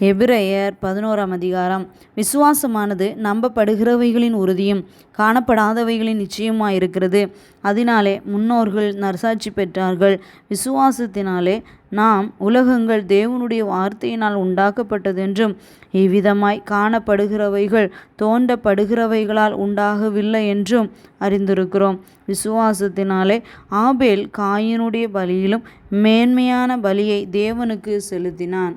எபிரேயர் பதினோராம் அதிகாரம். விசுவாசமானது நம்பப்படுகிறவைகளின் உறுதியும் காணப்படாதவைகளின் நிச்சயமாயிருக்கிறது. அதனாலே முன்னோர்கள் நரசாட்சி பெற்றார்கள். விசுவாசத்தினாலே நாம் உலகங்கள் தேவனுடைய வார்த்தையினால் உண்டாக்கப்பட்டதென்றும் இவ்விதமாய் காணப்படுகிறவைகள் தோண்டப்படுகிறவைகளால் உண்டாகவில்லை என்றும் அறிந்திருக்கிறோம். விசுவாசத்தினாலே ஆபேல் காயினுடைய பலியிலும் மேன்மையான பலியை தேவனுக்கு செலுத்தினான்.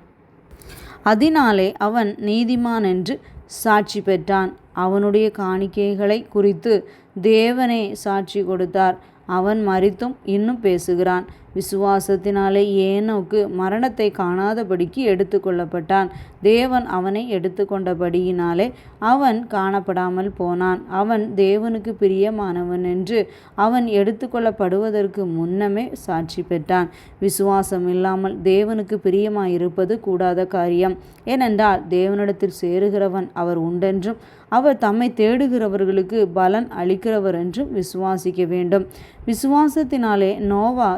அதனாலே அவன் நீதிமான் என்று சாட்சி பெற்றான். அவனுடைய காணிக்கைகளை குறித்து தேவனே சாட்சி கொடுத்தார். அவன் மறித்தும் இன்னும் பேசுகிறான். விசுவாசத்தினாலே ஏனோக்கு மரணத்தை காணாதபடிக்கு எடுத்துக்கொள்ளப்பட்டான் தேவன் அவனை எடுத்துக்கொண்டபடியினாலே அவன் காணப்படாமல் போனான். அவன் தேவனுக்கு பிரியமானவன் என்று அவன் எடுத்துக்கொள்ளப்படுவதற்கு முன்னமே சாட்சி பெற்றான். விசுவாசம் இல்லாமல் தேவனுக்கு பிரியமாயிருப்பது கூடாத காரியம். ஏனென்றால் தேவனிடத்தில் சேருகிறவன் அவர் உண்டென்றும் அவர் தம்மை தேடுகிறவர்களுக்கு பலன் அளிக்கிறவர் என்றும் விசுவாசிக்க வேண்டும். விசுவாசத்தினாலே நோவா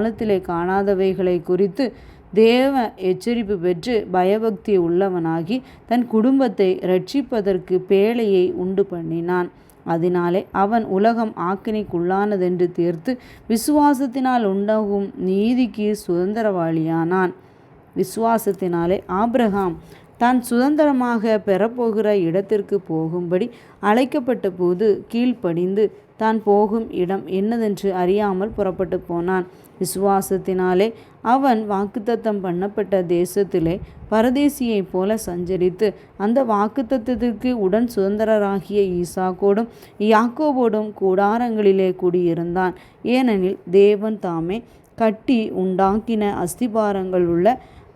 காலத்திலே காணாதவைகளை குறித்து தேவ எச்சரிப்பு பெற்று பயபக்தி உள்ளவனாகி தன் குடும்பத்தை ரட்சிப்பதற்கு பேழையை உண்டு பண்ணினான். அதனாலே அவன் உலகம் ஆக்கினைக்குள்ளானதென்று தீர்த்து விசுவாசத்தினால் உண்டாகும் நீதிக்கு சுதந்திரவாளியானான். விசுவாசத்தினாலே ஆப்ரஹாம் தான் சுதந்திரமாக பெறப்போகிற இடத்திற்கு போகும்படி அழைக்கப்பட்ட போது கீழ்ப்படிந்து தான் போகும் இடம் என்னதென்று அறியாமல் புறப்பட்டு போனான். விசுவாசத்தினாலே அவன் வாக்குத்தத்தம் பண்ணப்பட்ட தேசத்திலே பரதேசியைப் போல சஞ்சரித்து அந்த வாக்குத்தத்திற்கு உடன் சுதந்திரராகிய ஈசாக்கோடும் யாக்கோவோடும் கூடாரங்களிலே குடியிருந்தான். ஏனெனில் தேவன் தாமே கட்டி உண்டாக்கின அஸ்திபாரங்கள் உள்ள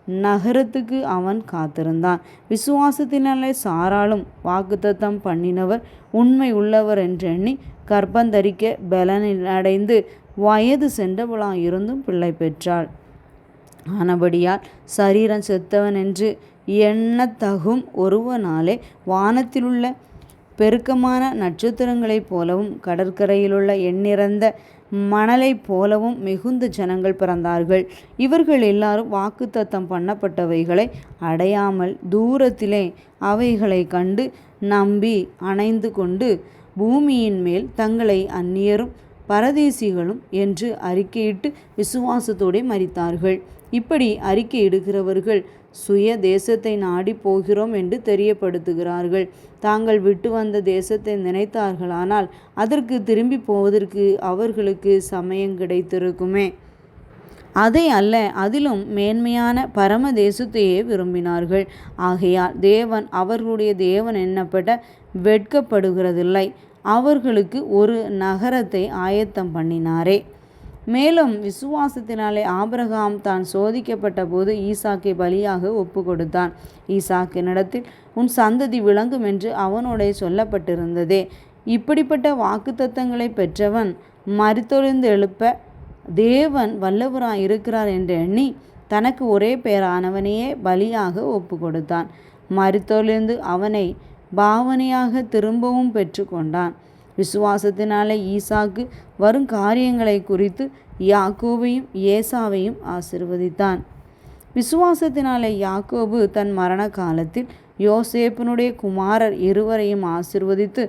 நகரத்துக்கு அவன் காத்திருந்தான். விசுவாசத்தினாலே சாராலும் வாக்குத்தத்தம் பண்ணினவர் உண்மை உள்ளவர் என்றெண்ணி கர்ப்பந்தரிக்க பலனடைந்து வயது சென்றவளாக இருந்தும் பிள்ளை பெற்றாள். ஆனபடியால் சரீரம் செத்தவன் என்று எண்ணத்தகும் ஒருவனாலே வானத்திலுள்ள பெருக்கமான நட்சத்திரங்களைப் போலவும் கடற்கரையிலுள்ள எண்ணிறந்த மணலைப் போலவும் மிகுந்த ஜனங்கள் பிறந்தார்கள். இவர்கள் எல்லாரும் வாக்குத்தத்தம் பண்ணப்பட்டவைகளை அடையாமல் தூரத்திலே அவைகளை கண்டு நம்பி அணைந்து கொண்டு பூமியின் மேல் தங்களை அந்நியரும் பரதேசிகளும் என்று அறிக்கையிட்டு விசுவாசத்தோடே மறித்தார்கள் இப்படி அறிக்கையிடுகிறவர்கள் சுய தேசத்தை நாடி போகிறோம் என்று தெரியப்படுத்துகிறார்கள். தாங்கள் விட்டு வந்த தேசத்தை நினைத்தார்களானால் அதற்கு திரும்பி போவதற்கு அவர்களுக்கு சமயம் கிடைத்திருக்குமே. அதை அல்ல அதிலும் மேன்மையான பரம தேசத்தையே விரும்பினார்கள். ஆகையால் தேவன் அவர்களுடைய தேவன் எண்ணப்பட்ட வெட்கப்படுகிறதில்லை. அவர்களுக்கு ஒரு நகரத்தை ஆயத்தம் பண்ணினாரே. மேலும் விசுவாசத்தினாலே ஆபிரகாம் தான் சோதிக்கப்பட்ட போது ஈசாக்கை பலியாக ஒப்பு கொடுத்தான் ஈசாக்கினிடத்தில் உன் சந்ததி விளங்கும் என்று அவனோட சொல்லப்பட்டிருந்ததே. இப்படிப்பட்ட வாக்குத்தத்தங்களை பெற்றவன் மறுத்தொழிந்து எழுப்ப தேவன் வல்லவராய் இருக்கிறார் என்று எண்ணி தனக்கு ஒரே பேரானவனையே பலியாக ஒப்பு கொடுத்தான் மறுத்தொழிந்து அவனை பாவனையாக திரும்பவும் பெற்றுக்கொண்டான். விசுவாசத்தினாலே ஈசாக்கு வரும் காரியங்களை குறித்து யாக்கோபையும் ஏசாவையும் ஆசிர்வதித்தான். விசுவாசத்தினாலே யாக்கோபு தன் மரண காலத்தில் யோசேப்பனுடைய குமாரர் இருவரையும் ஆசிர்வதித்து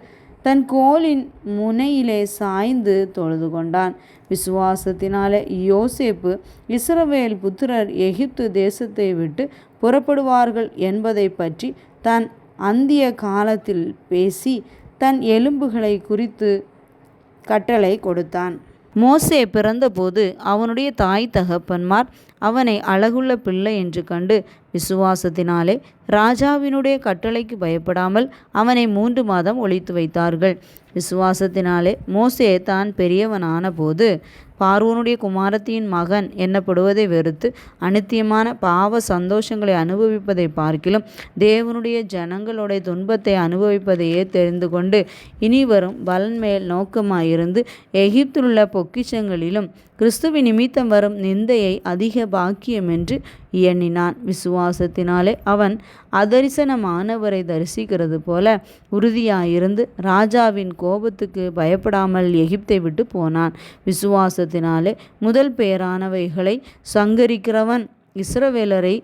தன் கோலின் முனையிலே சாய்ந்து தொழுது கொண்டான். விசுவாசத்தினாலே யோசேப்பு இஸ்ரவேல் புத்திரர் எகிப்து தேசத்தை விட்டு புறப்படுவார்கள் என்பதை பற்றி தன் அந்திய காலத்தில் பேசி தன் எலும்புகளை குறித்து கட்டளை கொடுத்தான். மோசே பிறந்தபோது அவனுடைய தாய் தகப்பன்மார் அவனை அழகுள்ள பிள்ளை என்று கண்டு விசுவாசத்தினாலே ராஜாவினுடைய கட்டளைக்கு பயப்படாமல் அவனை மூன்று மாதம் ஒழித்து வைத்தார்கள். விசுவாசத்தினாலே மோசே தான் பெரியவனான போது பார்வனுடைய குமாரத்தியின் மகன் என்னப்படுவதை வெறுத்து அனித்தியமான பாவ சந்தோஷங்களை அனுபவிப்பதை பார்க்கிலும் தேவனுடைய ஜனங்களுடைய துன்பத்தை அனுபவிப்பதையே தெரிந்து கொண்டு இனி வரும் பலன் மேல் நோக்கமாயிருந்து எகிப்திலுள்ள பொக்கிஷங்களிலும் கிறிஸ்துவ நிமித்தம் வரும் நிந்தையை அதிக பாக்கியம் என்று எண்ணினான். விசுவாசத்தினாலே அவன் அதரிசனமானவரை தரிசிக்கிறது போல உறுதியாயிருந்து ராஜாவின் கோபத்துக்கு பயப்படாமல் எகிப்தை விட்டு போனான். விசுவாசத்தினாலே முதல் பெயரானவைகளை சங்கரிக்கிறவன் இஸ்ரவேலரை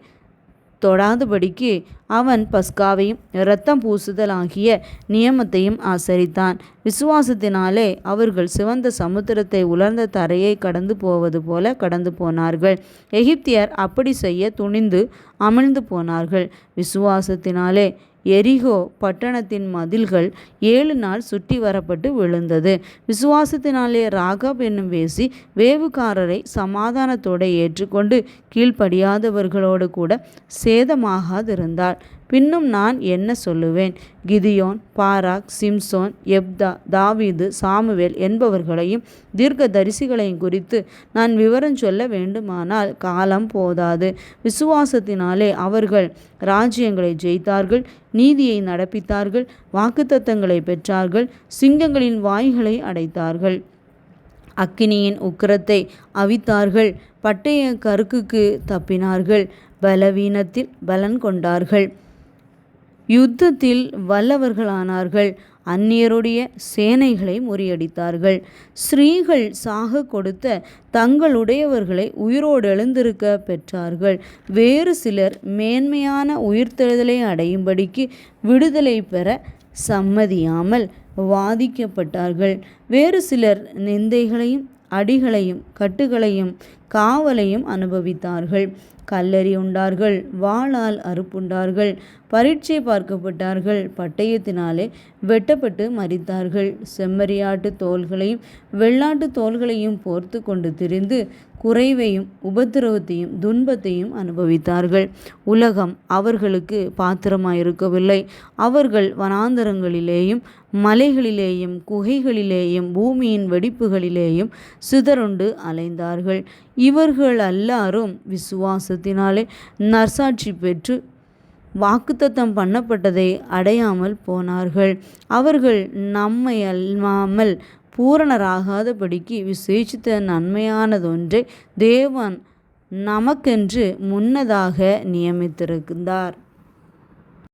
தொடாதபடிக்கு அவன் பஸ்காவையும் இரத்தம் பூசுதல் ஆகிய நியமத்தையும் ஆசரித்தான். விசுவாசத்தினாலே அவர்கள் சிவந்த சமுத்திரத்தை உலர்ந்த தரையை கடந்து போவது போல கடந்து போனார்கள். எகிப்தியர் அப்படி செய்ய துணிந்து அமிழ்ந்து போனார்கள். விசுவாசத்தினாலே எரிகோ பட்டணத்தின் மதில்கள் ஏழு நாள் சுற்றி வரப்பட்டு விழுந்தது. விசுவாசத்தினாலே ராகாப் என்னும் வேசி வேவுக்காரரை சமாதானத்தோடு ஏற்றுக்கொண்டு கீழ்ப்படியாதவர்களோடு கூட சேதமாகாதிருந்தாள். பின்னும் நான் என்ன சொல்லுவேன்? கிதியோன் பாராக் சிம்சோன் எப்தா தாவீது சாமுவேல் என்பவர்களையும் தீர்க்க தரிசிகளையும் குறித்து நான் விவரம் சொல்ல வேண்டுமானால் காலம் போதாது. விசுவாசத்தினாலே அவர்கள் ராஜ்யங்களை ஜெயித்தார்கள் நீதியை நடப்பித்தார்கள் வாக்குத்தத்தங்களை பெற்றார்கள் சிங்கங்களின் வாய்களை அடைத்தார்கள். அக்கினியின் உக்கிரத்தை அவித்தார்கள் பட்டய கருக்குக்கு தப்பினார்கள் பலவீனத்தில் பலன் கொண்டார்கள். யுத்தத்தில் வல்லவர்களானார்கள். அந்நியருடைய சேனைகளை முறியடித்தார்கள். ஸ்ரீகள் சாக கொடுத்த தங்களுடையவர்களை உயிரோடு எழுந்திருக்க பெற்றார்கள். வேறு சிலர் மேன்மையான உயிர்த்தெழுதலை அடையும்படிக்கு விடுதலை பெற சம்மதியாமல் வாதிக்கப்பட்டார்கள். வேறு சிலர் நிந்தைகளையும் அடிகளையும் கட்டுகளையும் காவலையும் அனுபவித்தார்கள். கல்லறி உண்டார்கள் வாளால் அறுப்புண்டார்கள் பரீட்சை பார்க்கப்பட்டார்கள் பட்டயத்தினாலே வெட்டப்பட்டு மறித்தார்கள் செம்மறியாட்டு தோள்களையும் வெள்ளாட்டு தோள்களையும் போர்த்து கொண்டு திரிந்து குறைவையும் உபத்திரவத்தையும் துன்பத்தையும் அனுபவித்தார்கள். உலகம் அவர்களுக்கு பாத்திரமாயிருக்கவில்லை. அவர்கள் வனாந்தரங்களிலேயும் மலைகளிலேயும் குகைகளிலேயும் பூமியின் வெடிப்புகளிலேயும் சிதறுண்டு அலைந்தார்கள். இவர்கள் எல்லாரும் விசுவாசத்தினாலே நற்சாட்சி பெற்று வாக்குத்தத்தம் பண்ணப்பட்டதை அடையாமல் போனார்கள். அவர்கள் நம்மை அல்லாமல் பூரணராகாதபடிக்கு விசேஷித்த நன்மையானதொன்றை தேவன் நமக்கென்று முன்னதாக நியமித்திருந்தார்.